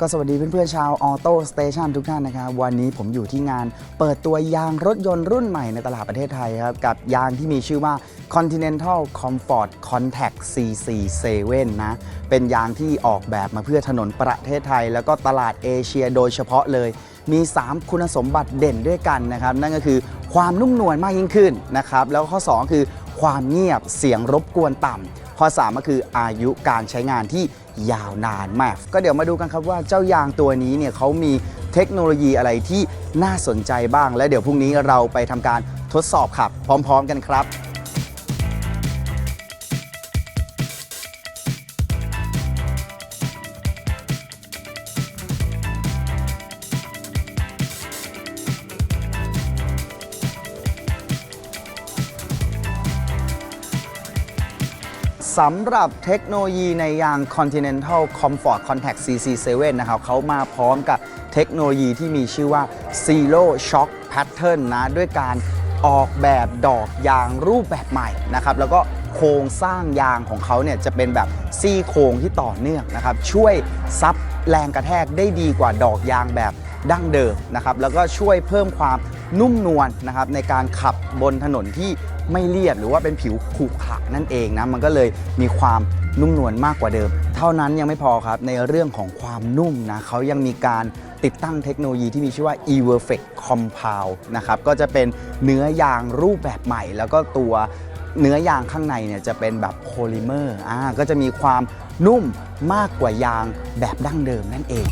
ก็สวัสดีเพื่อนๆชาวออโต้สเตชันทุกท่านนะครับวันนี้ผมอยู่ที่งานเปิดตัวยางรถยนต์รุ่นใหม่ในตลาดประเทศไทยครับ กับยางที่มีชื่อว่า Continental Comfort Contact CC7 นะ เป็นยางที่ออกแบบมาเพื่อถนนประเทศไทย แล้วก็ตลาดเอเชียโดยเฉพาะเลย มี 3 คุณสมบัติเด่นด้วยกันนะครับ นั่นก็คือความนุ่มนวลมากยิ่งขึ้นนะครับแล้วข้อ 2 คือความเงียบเสียงรบกวนต่ำ ข้อ 3 ก็คืออายุการใช้งานที่ยาวนานมาก ก็เดี๋ยวมาดูกันครับว่าเจ้ายางตัวนี้เนี่ยเขามีเทคโนโลยีอะไรที่น่าสนใจบ้าง และเดี๋ยวพรุ่งนี้เราไปทำการทดสอบขับ พร้อม ๆ กันครับ สำหรับเทคโนโลยีในยาง Continental Comfort Contact CC7 นะครับเขามาพร้อมกับเทคโนโลยีที่มีชื่อว่า Zero Shock Pattern นะ ด้วยการออกแบบดอกยางรูปแบบใหม่นะครับ แล้วก็โครงสร้างยางของเขาเนี่ยจะเป็นแบบซี่โครงที่ต่อเนื่องนะครับ ช่วยซับแรงกระแทกได้ดีกว่าดอกยางแบบดั้งเดิมนะครับ แล้วก็ช่วยเพิ่มความ นุ่มนวลนะครับในการขับบนถนนที่ไม่เรียบหรือว่าเป็นผิวขรุขระนั่นเองนะมันก็เลยมีความนุ่มนวลมากกว่าเดิม เท่านั้นยังไม่พอครับในเรื่องของความนุ่มนะเขายังมีการติดตั้งเทคโนโลยีที่มีชื่อว่า e v e r f e c Compound นะครับก็จะเป็นเนื้อยางรูปแบบใหม่ แล้วก็ตัวเนื้อยางข้างในเนี่ยจะเป็นแบบโพลิเมอร์อ่าก็จะมีความนุ่มมากกว่ายางแบบดั้งเดิมนั่นเอง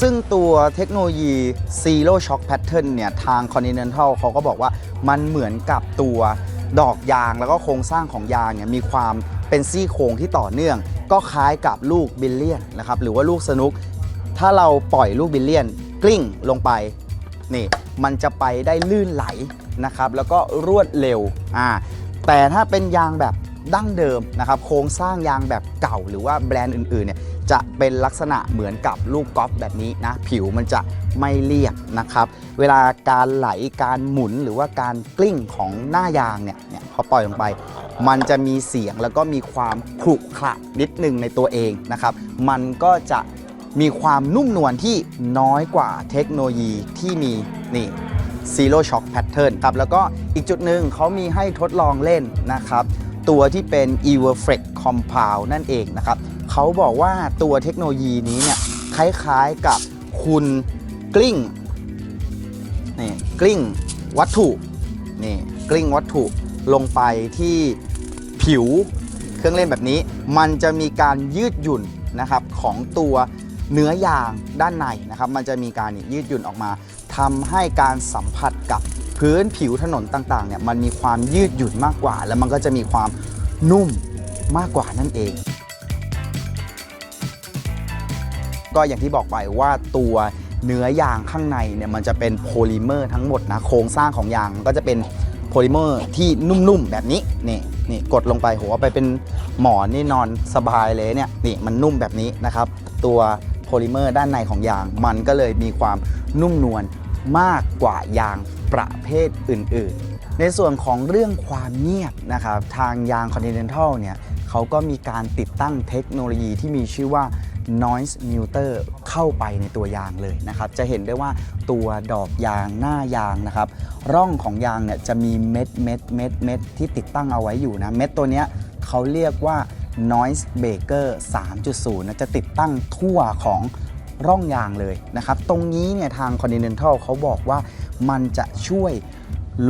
ซึ่งตัวเทคโนโลยี Zero Shock Pattern เนี่ย ทาง Continental เขาก็บอกว่ามันเหมือนกับตัวดอกยางแล้วก็โครงสร้างของยางเนี่ยมีความเป็นซี่โครงที่ต่อเนื่อง ก็คล้ายกับลูกบิลเลียนนะครับหรือว่าลูกสนุก ถ้าเราปล่อยลูกบิลเลียน กลิ้งลงไปนี่มันจะไปได้ลื่นไหลนะครับแล้วก็รวดเร็วอ่าแต่ถ้าเป็นยางแบบดั้งเดิมนะครับโครงสร้างยางแบบเก่าหรือว่าแบรนด์อื่นๆเนี่ย จะเป็นลักษณะเหมือนกับลูกกอล์ฟแบบนี้นะ ผิวมันจะไม่เรียบนะครับ เวลาการไหลการหมุนหรือว่าการกลิ้งของหน้ายางเนี่ยเนี่ยพอปล่อยลงไป มันจะมีเสียงแล้วก็มีความขรุขระนิดนึงในตัวเองนะครับ มันก็จะมีความนุ่มนวลที่น้อยกว่าเทคโนโลยีที่มีนี่ Zero Shock Pattern ครับแล้วก็อีกจุดหนึ่งเขามีให้ทดลองเล่นนะครับ ตัวที่เป็น e v e r f r e x Compound นั่นเองนะครับ เขาบอกว่าตัวเทคโนโลยีนี้เนี่ยคล้ายๆกับคุณกลิ้งนี่กลิ้งวัตถุนี่กลิ้งวัตถุลงไปที่ผิวเครื่องเล่นแบบนี้ มันจะมีการยืดหยุ่นนะครับของตัวเนื้อยางด้านในนะครับ มันจะมีการยืดหยุ่นออกมาทำให้การสัมผัสกับพื้นผิวถนนต่างๆเนี่ยมันมีความยืดหยุ่นมากกว่า แล้วมันก็จะมีความนุ่มมากกว่านั่นเอง ก็อย่างที่บอกไปว่าตัวเนื้อยางข้างในเนี่ยมันจะเป็นโพลิเมอร์ทั้งหมดนะโครงสร้างของยางก็จะเป็นโพลิเมอร์ที่นุ่มๆแบบนี้นี่นี่กดลงไปหัวไปเป็นหมอนนี่นอนสบายเลยเนี่ยนี่มันนุ่มแบบนี้นะครับ ตัวโพลิเมอร์ด้านในของยาง มันก็เลยมีความนุ่มนวลมากกว่ายางประเภทอื่น ๆ ในส่วนของเรื่องความเงียบนะครับ ทางยาง Continental เนี่ยเขาก็มีการติดตั้งเทคโนโลยีที่มีชื่อว่า noise muter เข้าไปในตัวยางเลยนะครับ จะเห็นได้ว่าตัวดอกยางหน้ายางนะครับ ร่องของยางเนี่ยจะมีเม็ดเม็ดเม็ดเม็ดที่ติดตั้งเอาไว้อยู่นะ เม็ดตัวเนี้ยเขาเรียกว่า noise breaker 3.0นะจะติดตั้งทั่วของร่องยางเลยนะครับ ตรงนี้เนี่ยทาง Continental เขาบอกว่ามันจะช่วย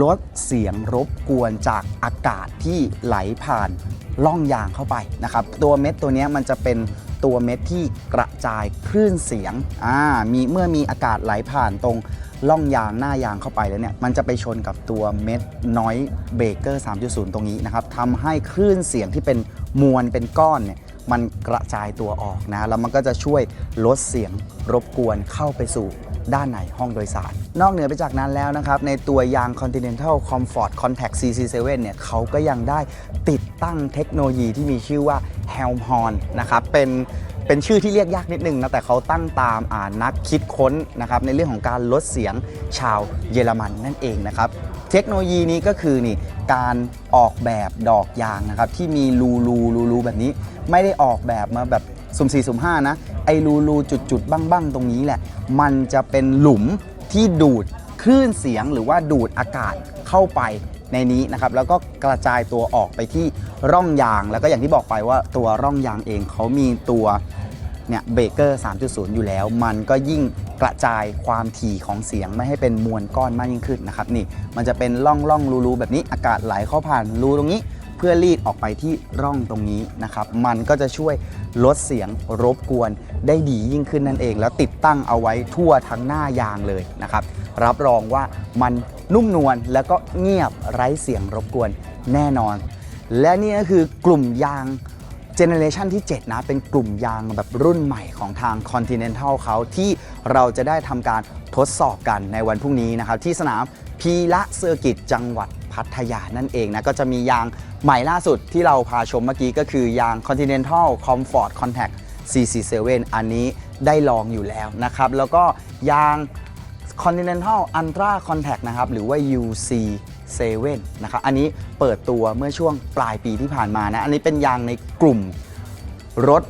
ลดเสียงรบกวนจากอากาศที่ไหลผ่านร่องยางเข้าไปนะครับ ตัวเม็ดตัวเนี้ยมันจะเป็น ตัวเม็ดที่กระจายคลื่นเสียงอ่ามีเมื่อมีอากาศไหลผ่านตรงล่องยางหน้ายางเข้าไปแล้วเนี่ยมันจะไปชนกับตัวเม็ดน้อยเบเกอร์ 3.0 ตรงนี้นะครับทำให้คลื่นเสียงที่เป็นมวลเป็นก้อนเนี่ยมันกระจายตัวออกนะแล้วมันก็จะช่วยลดเสียงรบกวนเข้าไปสู่ ด้านในห้องโดยสาร นอกเหนือไปจากนั้นแล้วนะครับ ในตัวยาง Continental Comfort Contact CC7 เนี่ยเขาก็ยังได้ติดตั้งเทคโนโลยีที่มีชื่อว่า Helm Horn นะครับเป็นเป็นชื่อที่เรียกยากนิดนึงนะแต่เขาตั้งตามานักคิดค้นนะครับในเรื่องของการลดเสียงชาวเยอรมันนั่นเองนะครับเทคโนโลยีนี้ก็คือนี่การออกแบบดอกยางนะครับที่มีรูรูรูรูแบบนี้ ไม่ได้ออกแบบมาแบบ สุ่มสี่สุ่มห้านะไอรูรูจุดจุดบ้างบ้างตรงนี้แหละ มันจะเป็นหลุมที่ดูดคลื่นเสียงหรือว่าดูดอากาศเข้าไปในนี้นะครับแล้วก็กระจายตัวออกไปที่ร่องยาง แล้วก็อย่างที่บอกไปว่าตัวร่องยางเองเขามีตัวเนี่ยเบเกอร์ 3.0 อยู่แล้ว มันก็ยิ่งกระจายความถี่ของเสียงไม่ให้เป็นมวลก้อนมากยิ่งขึ้นนะครับนี่มันจะเป็นร่องร่องรูรูแบบนี้อากาศไหลเข้าผ่านรูตรงนี้ เพื่อรีดออกไปที่ร่องตรงนี้นะครับ มันก็จะช่วยลดเสียงรบกวนได้ดียิ่งขึ้นนั่นเอง แล้วติดตั้งเอาไว้ทั่วทั้งหน้ายางเลยนะครับ รับรองว่ามันนุ่มนวลแล้วก็เงียบไร้เสียงรบกวนแน่นอน และนี่ก็คือกลุ่มยางเจเนเรชันที่ 7 นะ เป็นกลุ่มยางแบบรุ่นใหม่ของทาง Continental เขาที่เราจะได้ทำการทดสอบกันในวันพรุ่งนี้นะครับ ที่สนามพีระเซอร์กิตจังหวัด พัทยานั่นเองนะ ก็จะมียางใหม่ล่าสุดที่เราพาชมเมื่อกี้ก็คือยาง Continental Comfort Contact CC7 อันนี้ได้ลองอยู่แล้วนะครับ แล้วก็ยาง Continental Ultra Contact นะครับ หรือว่า UC 7นะครับ อันนี้เปิดตัวเมื่อช่วงปลายปีที่ผ่านมานะ อันนี้เป็นยางในกลุ่มรถ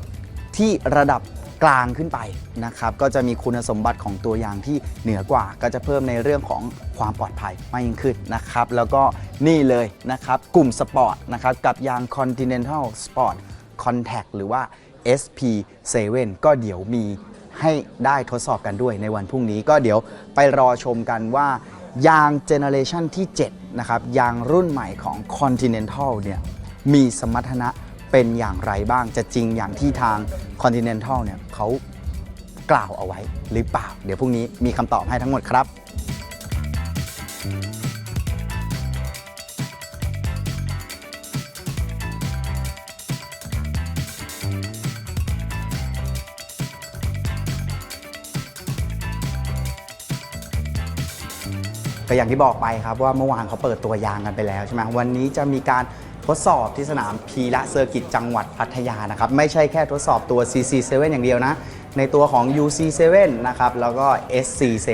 ที่ระดับ กลางขึ้นไปนะครับก็จะมีคุณสมบัติของตัวยางที่เหนือกว่า ก็จะเพิ่มในเรื่องของความปลอดภัยมากยิ่งขึ้นนะครับแล้วก็นี่เลยนะครับกลุ่มสปอร์ตนะครับกับยาง Continental Sport Contact หรือว่า SP7 ก็เดี๋ยวมีให้ได้ทดสอบกันด้วยในวันพรุ่งนี้ก็เดี๋ยวไปรอชมกันว่ายางเจเนเรชันที่7นะครับยางรุ่นใหม่ของ Continental เนี่ยมีสมรรถนะ เป็นอย่างไรบ้างจะจริงอย่างที่ทาง Continental เนี่ยเขากล่าวเอาไว้หรือเปล่า เดี๋ยวพรุ่งนี้มีคำตอบให้ทั้งหมดครับ ก็อย่างที่บอกไปครับว่าเมื่อวานเขาเปิดตัวยางกันไปแล้วใช่ไหมวันนี้จะมีการทดสอบที่สนามพีระเซอร์กิตจังหวัดพัทยานะครับ ไม่ใช่แค่ทดสอบตัว CC7 อย่างเดียวนะ ในตัวของ UC7 นะครับ แล้วก็ SC7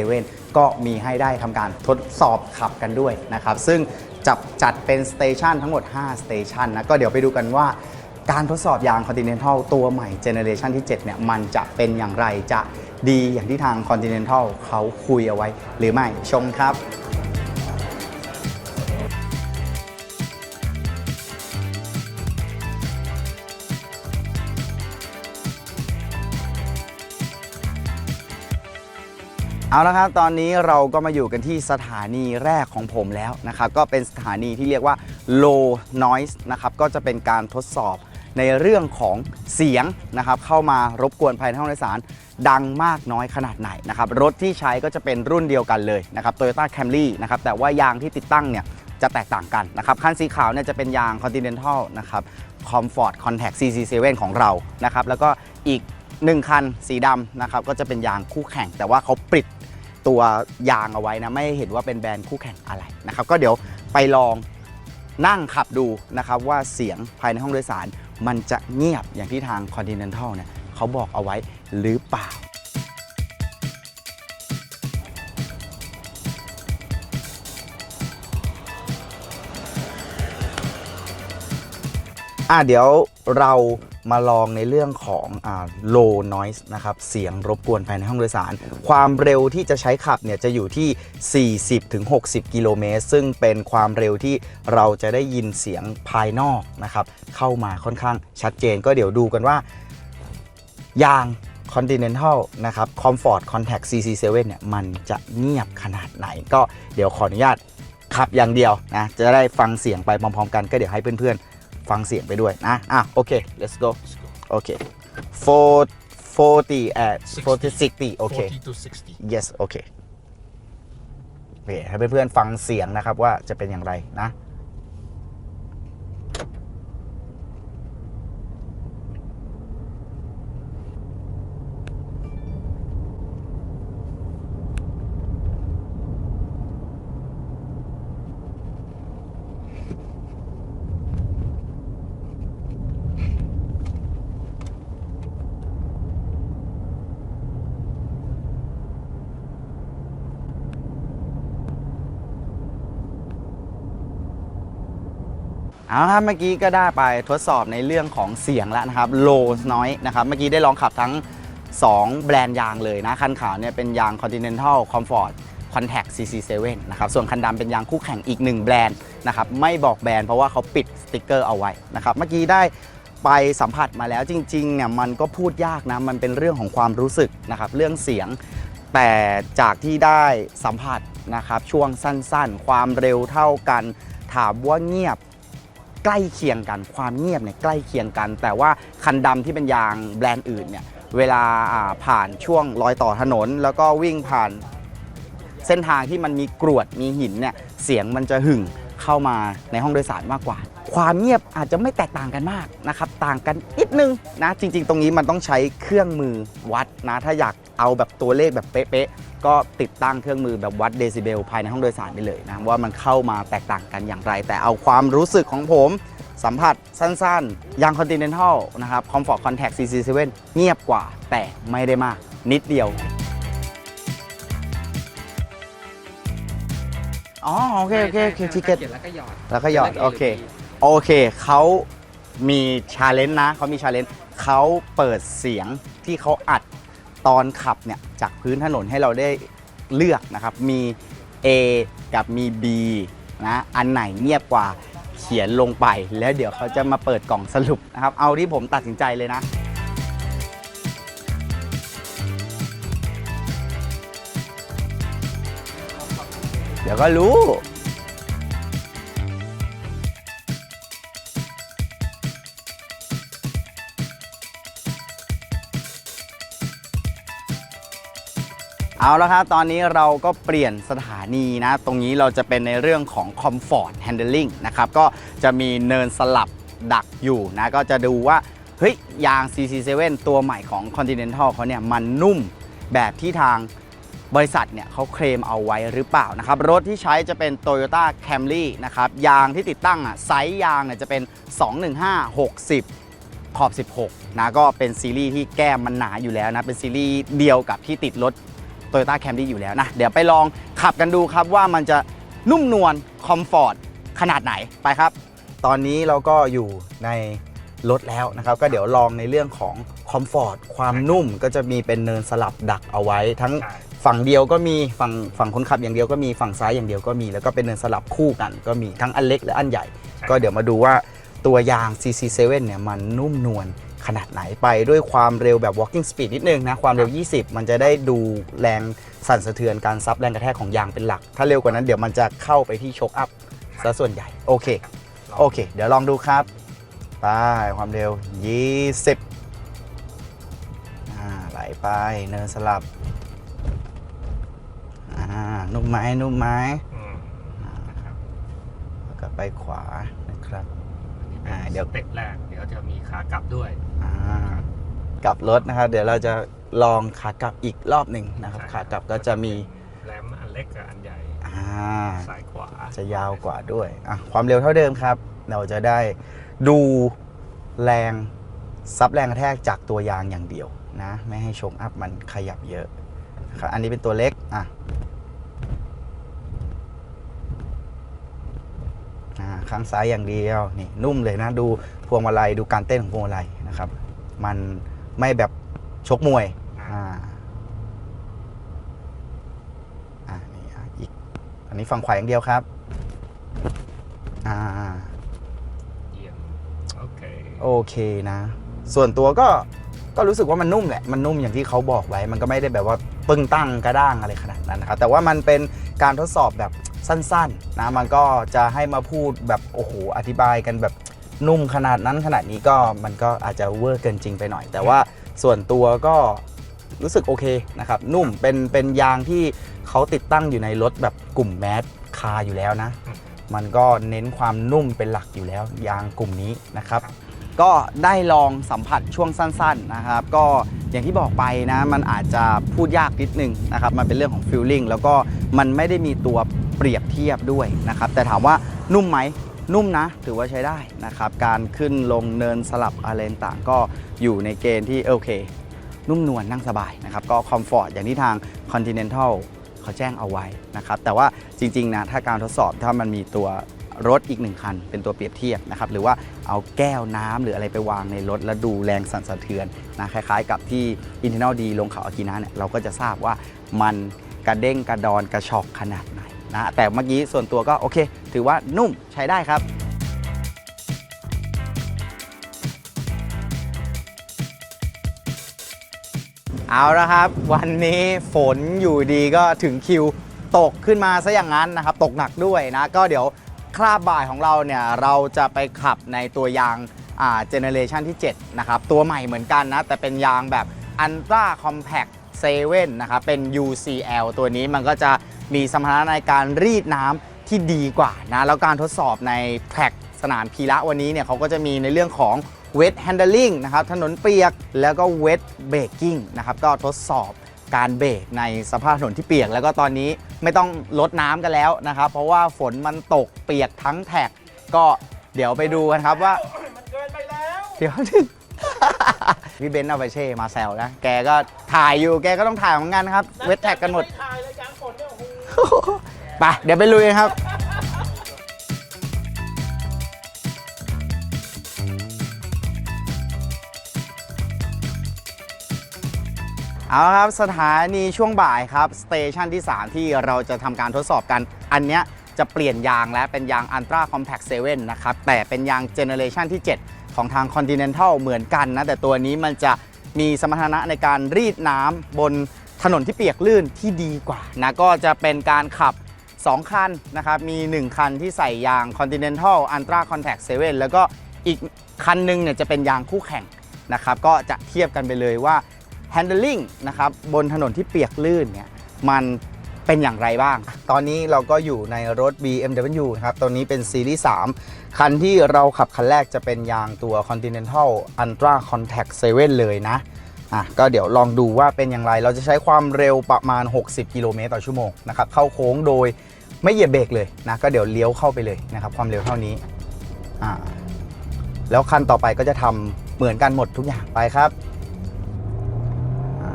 ก็มีให้ได้ทำการทดสอบขับกันด้วยนะครับ ซึ่งจับจัดเป็นสเตชันทั้งหมด 5 สเตชันนะ ก็เดี๋ยวไปดูกันว่าการทดสอบยาง Continental ตัวใหม่เจเนเรชันที่ 7 เนี่ย มันจะเป็นอย่างไรจะดีอย่างที่ทาง Continental เขาคุยเอาไว้ หรือไม่ชมครับ เอาละครับ ตอนนี้เราก็มาอยู่กันที่สถานีแรกของผมแล้วนะครับ ก็เป็นสถานีที่เรียกว่า low noise นะครับ ก็จะเป็นการทดสอบในเรื่องของเสียงนะครับ เข้ามารบกวนภายในห้องโดยสาร ดังมากน้อยขนาดไหนนะครับ รถที่ใช้ก็จะเป็นรุ่นเดียวกันเลยนะครับ Toyota Camry นะครับ แต่ว่ายางที่ติดตั้งเนี่ยจะแตกต่างกันนะครับ คันสีขาวเนี่ยจะเป็นยาง Continental นะครับ Comfort Contact CC7 ของเรานะครับ แล้วก็อีก 1 คันสีดำนะครับก็จะเป็นยางคู่แข่งแต่ว่าเขาปิด ตัวยางเอาไว้นะไม่เห็นว่าเป็นแบรนด์คู่แข่งอะไรนะครับก็เดี๋ยวไปลองนั่งขับดูนะครับว่าเสียงภายในห้องโดยสาร มันจะเงียบอย่างที่ทาง Continental เนี่ยเขาบอกเอาไว้หรือเปล่า อะเดี๋ยวเรามาลองในเรื่องของอ่า low noise นะครับ เสียงรบกวนภายในห้องโดยสาร ความเร็วที่จะใช้ขับเนี่ยจะอยู่ที่ 40-60 กิโลเมตร ซึ่งเป็นความเร็วที่เราจะได้ยินเสียงภายนอกนะครับ เข้ามาค่อนข้างชัดเจน ก็เดี๋ยวดูกันว่า ยาง Continental นะครับ Comfort Contact CC7 เนี่ยมันจะเงียบขนาดไหน ก็เดี๋ยวขออนุญาตขับอย่างเดียวนะ จะได้ฟังเสียงไปพร้อมๆ กันก็เดี๋ยวให้เพื่อนๆ ฟังเสียงไปด้วยนะ อะ โอเค let's go โอเค4 40 at 40 60โอเค40 to 60. yes โอเคโอเคให้เพื่อนๆฟังเสียงนะครับว่าจะเป็นอย่างไรนะ เอาครับเมื่อกี้ก็ได้ไปทดสอบในเรื่องของเสียงแล้วนะครับ low noise นะครับเมื่อกี้ได้ลองขับทั้ง 2 แบรนด์ยางเลยนะคันขาวเนี่ยเป็นยาง Continental Comfort Contact CC7 นะครับส่วนคันดำเป็นยางคู่แข่งอีก 1 แบรนด์นะครับไม่บอกแบรนด์เพราะว่าเขาปิดสติกเกอร์เอาไว้นะครับเมื่อกี้ได้ไปสัมผัสมาแล้วจริงๆเนี่ยมันก็พูดยากนะมันเป็นเรื่องของความรู้สึกนะครับเรื่องเสียง แต่จากที่ได้สัมผัสนะครับช่วงสั้นๆ ความเร็วเท่ากัน ถามว่าเงียบ ใกล้เคียงกัน ความเงียบเนี่ยใกล้เคียงกัน แต่ว่าคันดำที่เป็นยางแบรนด์อื่นเนี่ยเวลาอ่าผ่านช่วงรอยต่อถนน แล้วก็วิ่งผ่านเส้นทางที่มันมีกรวดมีหินเนี่ยเสียงมันจะหึ่ง เข้ามาในห้องโดยสารมากกว่า ความเงียบอาจจะไม่แตกต่างกันมากนะครับ ต่างกันนิดนึงนะจริง ๆ ตรงนี้มันต้องใช้เครื่องมือวัดนะ ถ้าอยากเอาแบบตัวเลขแบบเป๊ะๆก็ติดตั้งเครื่องมือแบบวัดเดซิเบลภายในห้องโดยสารได้เลยนะว่ามันเข้ามาแตกต่างกันอย่างไร แต่เอาความรู้สึกของผมสัมผัสสั้นๆ ยาง Continental นะครับ Comfort Contact CC7 เงียบกว่าแต่ไม่ได้มากนิดเดียว อ๋อโอเคโอเคโอเคทิเก็ตเขียนแล้วก็หยอดแล้วก็หยอดโอเคโอเคเขามีชาเลนจ์นะเขามีชาเลนจ์เขาเปิดเสียงที่เขาอัดตอนขับเนี่ยจากพื้นถนนให้เราได้เลือกนะครับ มี A กับมี B นะอันไหนเงียบกว่าเขียนลงไป แล้วเดี๋ยวเขาจะมาเปิดกล่องสรุปนะครับ เอาที่ผมตัดสินใจเลยนะ ดี๋ยวก็รู้เอาละครับ ตอนนี้เราก็เปลี่ยนสถานีนะ ตรงนี้เราจะเป็นในเรื่องของ Comfort Handling นะครับ ก็จะมีเนินสลับดักอยู่นะ ก็จะดูว่า เฮ้ย ยาง CC7 ตัวใหม่ของ Continental เขาเนี่ย มันนุ่มแบบที่ทาง บริษัทเนี่ยเขาเคลมเอาไว้หรือเปล่านะครับ รถที่ใช้จะเป็น Toyota Camry นะครับ ยางที่ติดตั้งอะไซส์ยางเนี่ยจะเป็น 215 60ขอบ 16 นะ ก็เป็นซีรีส์ที่แก้มมันหนาอยู่แล้วนะ เป็นซีรีส์เดียวกับที่ติดรถ Toyota Camry อยู่แล้วนะ เดี๋ยวไปลองขับกันดูครับว่ามันจะนุ่มนวลคอมฟอร์ตขนาดไหนไปครับ ตอนนี้เราก็อยู่ในรถแล้วนะครับ ก็เดี๋ยวลองในเรื่องของคอมฟอร์ตความนุ่มก็จะมีเป็นเนินสลับดักเอาไว้ทั้ง ฝั่งเดียวก็มีฝั่งฝั่งคนขับอย่างเดียวก็มีฝั่งซ้ายอย่างเดียวก็มี แล้วก็เป็นเนินสลับคู่กัน ก็มีทั้งอันเล็กและอันใหญ่ ก็เดี๋ยวมาดูว่าตัวยาง CC7 เนี่ยมันนุ่มนวลขนาดไหนไปด้วยความเร็วแบบ walking speed นิดนึงนะ ความเร็ว 20 มันจะได้ดูแรงสั่นสะเทือนการซับแรงกระแทกของยางเป็นหลัก ถ้าเร็วกว่านั้นเดี๋ยวมันจะเข้าไปที่โชคอัพซะส่วนใหญ่ โอเค โอเค เดี๋ยวลองดูครับไปความเร็ว 20อ่าไหลไปเนินสลับอ่า นุ่มไหมนุ่มไหมอืมนะครับแล้วก็ไปขวานะครับ อ่าอ่าเดี๋เดี๋ยยววสเต็ปแรก เดี๋ยวจะมีขากลับด้วย อ่ากลับรถนะครับ เดี๋ยวเราจะลองขากลับอีกรอบหนึ่งนะครับ ใช่ขากลับก็จะมีแรมอันเล็กกับอันใหญ่ อ่าซ้ายขวาจะยาวกว่าด้วยอะความเร็วเท่าเดิมครับ เราจะได้ดูแรงซับแรงกระแทกจากตัวยางอย่างเดียวนะ ไม่ให้โชงอัพมันขยับเยอะนะครับอันนี้เป็นตัวเล็กอะอ่า ข้างซ้ายอย่างเดียวนี่นุ่มเลยนะดูพวงมาลัยดูการเต้นของพวงมาลัยนะครับ มันไม่แบบชกมวยอ่าอ่านี่อะอีกอันนี้ฝั่งขวาอย่างเดียวครับอ่าเยี่ยมโอเคโอเคนะ ส่วนตัวก็ก็รู้สึกว่ามันนุ่มแหละ มันนุ่มอย่างที่เขาบอกไว้ มันก็ไม่ได้แบบว่าปึ้งตั้งกระด้างอะไรขนาดนั้นนะครับ แต่ว่ามันเป็นการทดสอบแบบ สั้นๆนะมันก็จะให้มาพูดแบบโอ้โหอธิบายกันแบบนุ่มขนาดนั้นขนาดนี้ก็มันก็อาจจะเวอร์เกินจริงไปหน่อย แต่ว่าส่วนตัวก็รู้สึกโอเคนะครับ นุ่มเป็นเป็นยางที่เขาติดตั้งอยู่ในรถแบบกลุ่มแมสคาร์อยู่แล้วนะ มันก็เน้นความนุ่มเป็นหลักอยู่แล้ว ยางกลุ่มนี้นะครับ ก็ได้ลองสัมผัสช่วงสั้นๆนะครับ ก็อย่างที่บอกไปนะ มันอาจจะพูดยากนิดนึงนะครับ มันเป็นเรื่องของฟิลลิ่งแล้วก็มันไม่ได้มีตัว เปรียบเทียบด้วยนะครับ แต่ถามว่านุ่มไหมนุ่มนะ ถือว่าใช้ได้นะครับ การขึ้นลงเนินสลับอะไรต่างก็อยู่ในเกณฑ์ที่โอเค นุ่มนวลนั่งสบายนะครับ ก็คอมฟอร์ตอย่างที่ทาง Continental เขาแจ้งเอาไว้นะครับ แต่ว่าจริงๆนะถ้าการทดสอบถ้ามันมีตัวรถอีกหนึ่งคัน เป็นตัวเปรียบเทียบนะครับ หรือว่าเอาแก้วน้ำหรืออะไรไปวางในรถ แล้วดูแรงสั่นสะเทือนนะคล้ายๆ กับที่ i n t e r n a l D ลงเขาอากินะเนี่ยเราก็จะทราบว่ามันกระเด้งกระดอนกระชอกขนาดไหน นะแต่เมื่อกี้ส่วนตัวก็โอเค ถือว่านุ่มใช้ได้ครับเอาละครับ วันนี้ฝนอยู่ดีก็ถึงคิวตกขึ้นมาซะอย่างนั้นนะครับ ตกหนักด้วยนะ ก็เดี๋ยวคราบบ่ายของเราเนี่ย เราจะไปขับในตัวยางอ่าเจเนเรชันที่ 7 นะครับ ตัวใหม่เหมือนกันนะ แต่เป็นยางแบบ Ultra Compact 7นะครับ เป็น UCL ตัวนี้มันก็จะ มีสมรรถนะในการรีดน้ำที่ดีกว่านะ แล้วการทดสอบในแทร็กสนามพีระวันนี้เนี่ยเขาก็จะมีในเรื่องของ wet handling นะครับ ถนนเปียกแล้วก็ wet braking นะครับ ก็ทดสอบการเบรกในสภาพถนนที่เปียก แล้วก็ตอนนี้ไม่ต้องลดน้ำกันแล้วนะครับ เพราะว่าฝนมันตกเปียกทั้งแท็ก ก็เดี๋ยวไปดูกันครับว่า มันเกินไปแล้วเดี๋ยวพี่เบนซ์เอาไปเช่มาแซวนะ แกก็ถ่ายอยู่ แกก็ต้องถ่ายเหมือนกันนะครับ เวทแท็กกันหมดไถ่ายเลยยา ไปเดี๋ยวไปลุยครับ เอาละครับสถานีช่วงบ่ายครับสเตชันที่ 3 ที่เราจะทำการทดสอบกัน อันเนี้ยจะเปลี่ยนยางและเป็นยาง Ultra Compact 7 นะครับ แต่เป็นยางเจเนเรชันที่ 7 ของทาง Continental เหมือนกันนะ แต่ตัวนี้มันจะมีสมรรถนะในการรีดน้ำบน ถนนที่เปียกลื่นที่ดีกว่านะก็จะเป็นการขับ 2 คันนะครับ มี 1 คันที่ใส่ยาง Continental Ultra Compact 7 แล้วก็อีกคันหนึงเนี่ยจะเป็นยางคู่แข่งนะครับ ก็จะเทียบกันไปเลยว่า handling นะครับบนถนนที่เปียกลื่นเนี่ยมันเป็นอย่างไรบ้าง ตอนนี้เราก็อยู่ในรถ BMW นะครับ ตัวนี้เป็นซีรีส์ 3 คันที่เราขับคันแรกจะเป็นยางตัว Continental Ultra Contact 7 เลยนะ อะก็เดี๋ยวลองดูว่าเป็นอย่างไร เราจะใช้ความเร็วประมาณ 60 กิโลเมตรต่อชั่วโมงนะครับเข้าโค้งโดยไม่เหยียบเบรกเลยนะก็เดี๋ยวเลี้ยวเข้าไปเลยนะครับความเร็วเท่านี้อ่าแล้วคันต่อไปก็จะทำเหมือนกันหมดทุกอย่างไปครับอ่า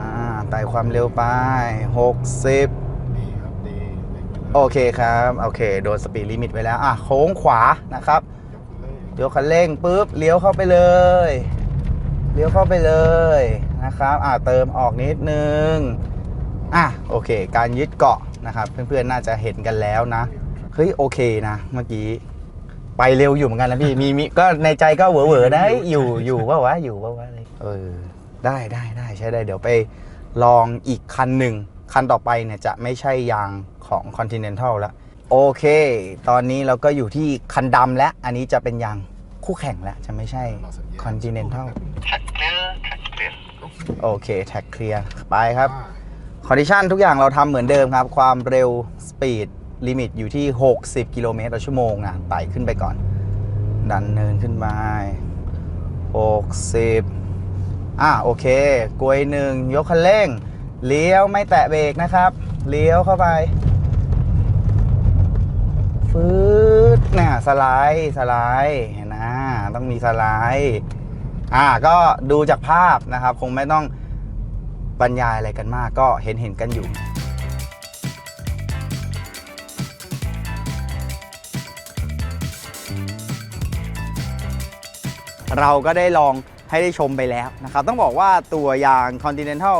ไต่ความเร็วไป 60ดีครับดีโอเคครับ โอเค โดนสปีดลิมิตไว้แล้ว อะ โค้งขวานะครับยกเลยยกคันเร่งปุ๊บ เลี้ยวเข้าไปเลย เลี้ยวเข้าไปเลยนะครับอ่าเติมออกนิดนึงอะโอเค การยึดเกาะนะครับเพื่อนๆน่าจะเห็นกันแล้วนะเฮ้ยโอเคนะเมื่อกี้ไปเร็วอยู่เหมือนกันนะพี่มีมีก็ในใจก็เหวอๆนะเฮ้อยู่อยู่ว่าวะอยู่ว่าวะเออได้ได้ได้ใช้ได้เดี๋ยวไปลองอีกคันหนึ่งคันต่อไปเนี่ยจะไม่ใช่ยางของ Continental แล้วโอเค ตอนนี้เราก็อยู่ที่คันดำแล้วอันนี้จะเป็นยาง คู่แข่งแล้วจะไม่ใช่ Continental โอเคแท็กเคลียร์ไปครับคอนดิชันทุกอย่างเราทำเหมือนเดิมครับ ความเร็วสปีดลิมิตอยู่ที่ 60 กิโลเมตรต่อชั่วโมงนะไต่ขึ้นไปก่อน ดันเนินขึ้นไป60อะโอเคกลวยหนึ่งยกคันเร่ง เลี้ยวไม่แตะเบรกนะครับ เลี้ยวเข้าไปฟืดเนี่ยสไลด์สไลด์เห็น นะต้องมีสไลด์อ่าก็ดูจากภาพนะครับ คงไม่ต้องบรรยายอะไรกันมากก็เห็นเห็นกันอยู่เราก็ได้ลองให้ได้ชมไปแล้วนะครับ ต้องบอกว่าตัวยาง Continental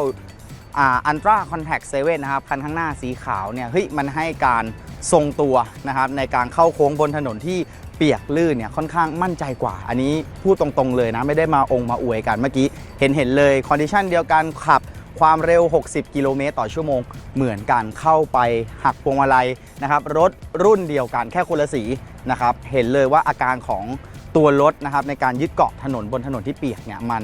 อ่า Ultra Contact 7นะครับ คันข้างหน้าสีขาวเนี่ยเฮ้ยมันให้การทรงตัวนะครับในการเข้าโค้งบนถนนที่ เปียกลื่นเนี่ยค่อนข้างมั่นใจกว่า อันนี้พูดตรงๆเลยนะ ไม่ได้มาองค์มาอวยกันเมื่อกี้ เห็นเห็นเลยคอนดิชันเดียวกันขับความเร็ว 60 กิโลเมตรต่อชั่วโมง เหมือนกันเข้าไปหักพวงมาลัยนะครับ รถรุ่นเดียวกันแค่คนละสีนะครับ เห็นเลยว่าอาการของตัวรถนะครับในการยึดเกาะถนนบนถนนที่เปียกเนี่ยมัน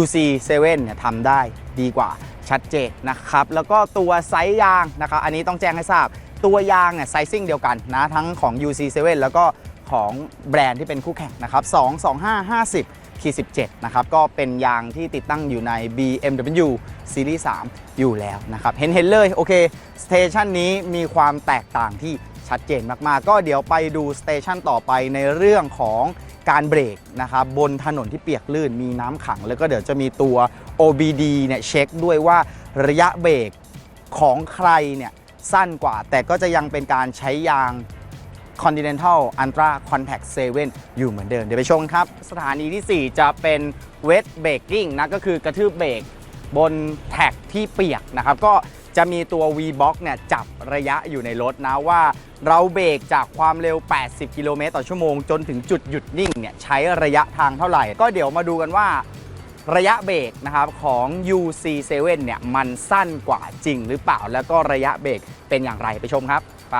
UC7 เนี่ยทำได้ดีกว่าชัดเจนนะครับ แล้วก็ตัวไซส์ยางนะครับ อันนี้ต้องแจ้งให้ทราบ ตัวยางเนี่ยไซซิ่งเดียวกันนะ ทั้งของ UC7 แล้วก็ ของแบรนด์ที่เป็นคู่แข่งนะครับ 2 2 5 50ขี17 นะครับ ก็เป็นยางที่ติดตั้งอยู่ใน BMW Series 3 อยู่แล้วนะครับ เห็นเห็นเลย โอเค สเตชันนี้มีความแตกต่างที่ชัดเจนมาก ๆ ก็เดี๋ยวไปดูสเตชันต่อไปในเรื่องของการเบรกนะครับบนถนนที่เปียกลื่นมีน้ำขัง แล้วก็เดี๋ยวจะมีตัว OBD เนี่ยเช็คด้วยว่าระยะเบรกของใครเนี่ยสั้นกว่า แต่ก็จะยังเป็นการใช้ยาง Continental Ultra Contact 7 อยู่เหมือนเดิม เดี๋ยวไปชมครับ สถานีทีสี่4 จะเป็น Wet Braking นะก็คือกระทืบเบรกบนแท็กที่เปียกนะครับ ก็จะมีตัว V-Box เนี่ยจับระยะอยู่ในรถนะว่าเราเบรกจากความเร็ว 80 กิโลเมตรต่อชั่วโมง จนถึงจุดหยุดนิ่งเนี่ยใช้ระยะทางเท่าไหร่ ก็เดี๋ยวมาดูกันว่าระยะเบรกนะครับของ UC7 เนี่ยมันสั้นกว่าจริงหรือเปล่าแล้วก็ระยะเบรกเป็นอย่างไรไปชมครับ ไป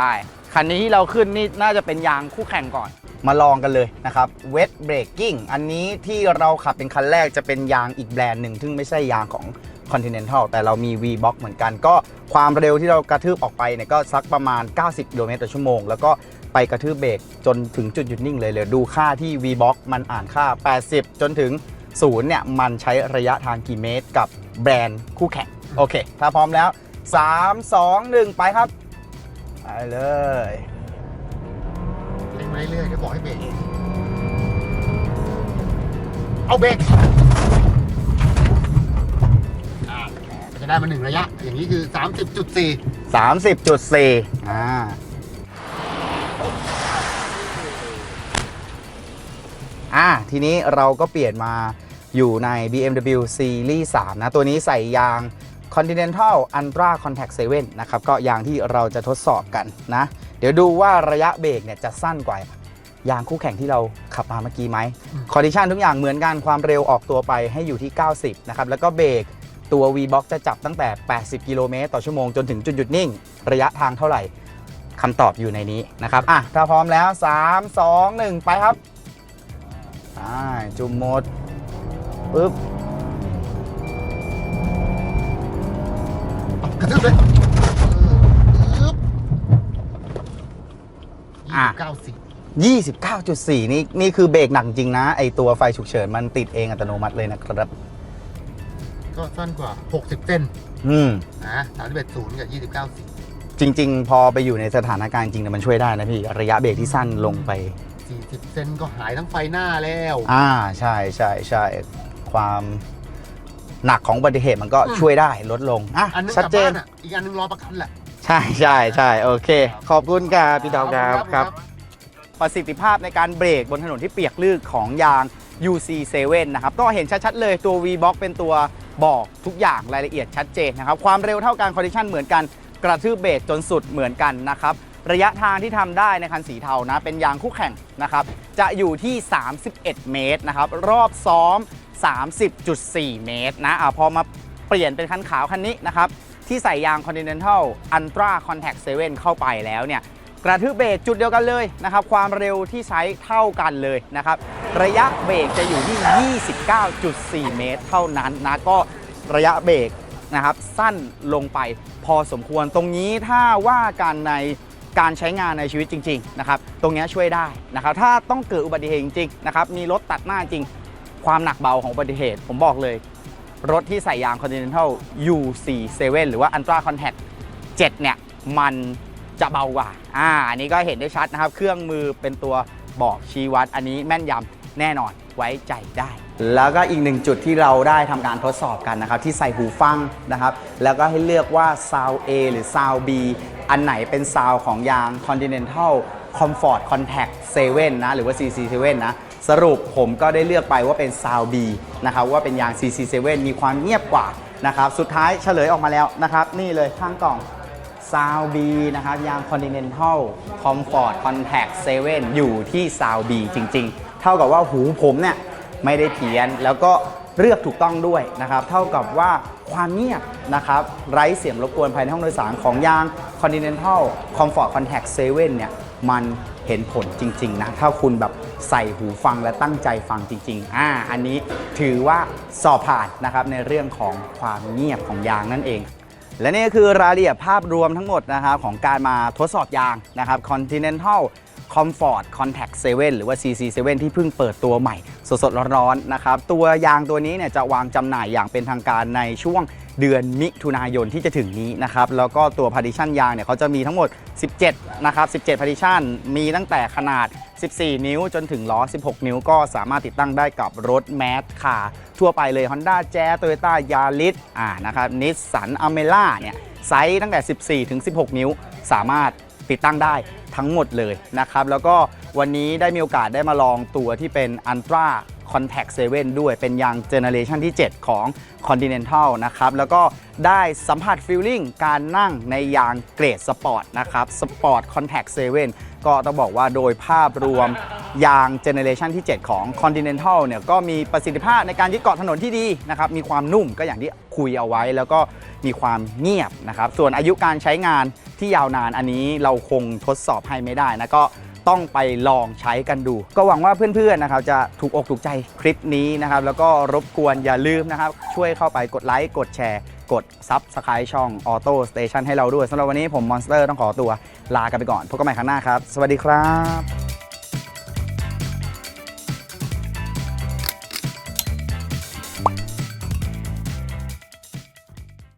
คันนี้ที่เราขึ้นนี่น่าจะเป็นยางคู่แข่งก่อน มาลองกันเลยนะครับ Wet Braking อันนี้ที่เราขับเป็นคันแรกจะเป็นยางอีกแบรนด์หนึ่งซึ่งไม่ใช่ยางของ Continental แต่เรามี V-Box เหมือนกัน ก็ความเร็วที่เรากระทืบออกไปเนี่ยก็สักประมาณ 90กิโลเมตรต่อชั่วโมง แล้วก็ไปกระทืบเบรกจนถึงจุดหยุดนิ่งเลยเลยดูค่าที่ V-Box มันอ่านค่า 80 จนถึงศูนย์เนี่ยมันใช้ระยะทางกี่เมตรกับแบรนด์คู่แข่งโอเค ถ้าพร้อมแล้ว 3 2 1 ไปครับ ไปเลยเร่งมาเรื่อยๆเดี๋ยวบอกให้เบรกเอาเบรกอ่ามันจะได้มาหนึ่งระยะ อย่างนี้คือ 30.4 30.4 อ่าอ่าทีนี้เราก็เปลี่ยนมาอยู่ใน BMW Series 3 นะ ตัวนี้ใส่ยาง Continental Ultra Contact 7 นะครับ ก็ยางที่เราจะทดสอบกันนะ เดี๋ยวดูว่าระยะเบรกเนี่ยจะสั้นกว่ายางคู่แข่งที่เราขับมาเมื่อกี้ไหมคอนดิชันทุกอย่างเหมือนกันความเร็วออกตัวไปให้อยู่ที่ 90 นะครับ แล้วก็เบรกตัว V-Box จะจับตั้งแต่ 80 กิโลเมตรต่อชั่วโมงจนถึงจุดหยุดนิ่ง ระยะทางเท่าไหร่คำตอบอยู่ในนี้นะครับ อะ ถ้าพร้อมแล้ว 3 2 1 ไปครับ อ่า จุ่มหมดปึ๊บ กระทืบเลยปึ๊บอะ เก้าสิบ29.4 นี่นี่คือเบรกหนักจริงนะ ไอตัวไฟฉุกเฉินมันติดเองอัตโนมัติเลยนะครับ ก็สั้นกว่า 60เซนอืม นะ31ศูนย์กับ29สิจริง ๆ พอไปอยู่ในสถานการณ์จริงเนี่ยมันช่วยได้นะพี่ ระยะเบรกที่สั้นลงไป40เซนก็หายทั้งไฟหน้าแล้ว อ่า ใช่ใช่ใช่ความ หนักของอุบัติเหตุมันก็ช่วยได้ลดลงอะอันนึงกชัดลับเจน บ้านอะอีกอันนึงรอประกันแหละ ใช่ใช่ใช่โอเค ขอบคุณครับพี่ดาวครับครับประสิทธิภาพในการเบรกบนถนนที่เปียกลื่นของยาง UC7 นะครับ ก็เห็นชัดๆเลยตัว V-Box เป็นตัวบอกทุกอย่างรายละเอียดชัดเจนนะครับ ความเร็วเท่ากันคอนดิชันเหมือนกัน กระทืบเบรกจนสุดเหมือนกันนะครับ ระยะทางที่ทำได้ในคันสีเทานะ เป็นยางคู่แข่งนะครับ จะอยู่ที่ 31 เมตรนะครับ รอบซ้อม 30.4 เมตรนะอะพอมาเปลี่ยนเป็นคันขาวคันนี้นะครับที่ใส่ยาง Continental Ultra Contact 7 เข้าไปแล้วเนี่ยกระทืบเบรกจุดเดียวกันเลยนะครับ ความเร็วที่ใช้เท่ากันเลยนะครับ ระยะเบรกจะอยู่ที่ 29.4 เมตร เท่านั้นนะก็ระยะเบรกนะครับ สั้นลงไปพอสมควรตรงนี้ถ้าว่ากันในการใช้งานในชีวิตจริง ๆ นะครับ ตรงนี้ช่วยได้นะครับ ถ้าต้องเกิดอุบัติเหตุจริงๆนะครับมีรถตัดหน้าจริง ความหนักเบาของอุบัติเหตุ ผมบอกเลย รถที่ใส่ยาง Continental U47 หรือว่า Ultra Contact 7 เนี่ย มันจะเบากว่า อ่า อันนี้ก็เห็นได้ชัดนะครับ เครื่องมือเป็นตัวบอกชี้วัด อันนี้แม่นยำแน่นอนไว้ใจได้ แล้วก็อีกหนึ่งจุดที่เราได้ทำการทดสอบกันนะครับ ที่ใส่หูฟังนะครับ แล้วก็ให้เลือกว่า Sound A หรือ Sound B อันไหนเป็น Sound ของยาง Continental Comfort Contact 7 นะ หรือว่า CC7 นะ สรุปผมก็ได้เลือกไปว่าเป็น Sound B นะครับว่าเป็นยาง CC7 มีความเงียบกว่านะครับสุดท้ายเฉลยออกมาแล้วนะครับ นี่เลยข้างกล่องซาวบีนะครับยาง Continental Comfort Contact 7 อยู่ที่ซาวบีจริง ๆ เท่ากับว่าหูผมเนี่ยไม่ได้เพี้ยนแล้วก็เลือกถูกต้องด้วยนะครับ เท่ากับว่าความเงียบนะครับ ไร้เสียงรบกวนภายในห้องโดยสารของยาง Continental Comfort Contact 7 เนี่ย มัน เห็นผลจริงๆนะถ้าคุณแบบใส่หูฟังและตั้งใจฟังจริง ๆ อ่า อันนี้ถือว่าสอบผ่านนะครับในเรื่องของความเงียบของยางนั่นเอง และนี่ก็คือรายละเอียดภาพรวมทั้งหมดนะครับของการมาทดสอบยางนะครับ Continental Comfort Contact 7 หรือว่า CC7 ที่เพิ่งเปิดตัวใหม่ สดๆร้อนๆนะครับ ตัวยางตัวนี้เนี่ยจะวางจำหน่ายอย่างเป็นทางการในช่วง เดือนมิถุนายนที่จะถึงนี้นะครับแล้วก็ตัว partition ยางเนี่ยเขาจะมีทั้งหมด 17 นะครับ 17 partition มีตั้งแต่ขนาด 14 นิ้วจนถึงล้อ 16 นิ้วก็สามารถติดตั้งได้กับรถแมสคาร์ทั่วไปเลย Honda Jazz Toyota Yaris อ่านะครับ Nissan Almera เนี่ยไซส์ตั้งแต่ 14 ถึง 16 นิ้ว สามารถติดตั้งได้ทั้งหมดเลยนะครับแล้วก็วันนี้ได้มีโอกาสได้มาลองตัวที่เป็น Ultra Contact 7 ด้วยเป็นยางเจเนเรชันที่ 7 ของ Continental นะครับ แล้วก็ได้สัมผัสฟีลลิ่งการนั่งในยางเกรดสปอร์ตนะครับ Sport Contact 7ก็ต้องบอกว่าโดยภาพรวมยางเจเนเรชันที่ 7 ของ Continental เนี่ยก็มีประสิทธิภาพในการยึดเกาะถนนที่ดีนะครับมีความนุ่มก็อย่างที่คุยเอาไว้ แล้วก็มีความเงียบนะครับส่วนอายุการใช้งานที่ยาวนานอันนี้เราคงทดสอบให้ไม่ได้นะก็ ต้องไปลองใช้กันดู ก็หวังว่าเพื่อนๆนะครับจะถูกอกถูกใจคลิปนี้นะครับ แล้วก็รบกวนอย่าลืมนะครับ ช่วยเข้าไปกดไลค์กดแชร์ กดซับสไคร b ์ช่อง Auto Station ให้เราด้วยสำหรับวันนี้ผมมอนสเตอร์ต้องขอตัวลากันไปก่อนพบกันใหม่ครั้งหน้าครับ สวัสดีครับ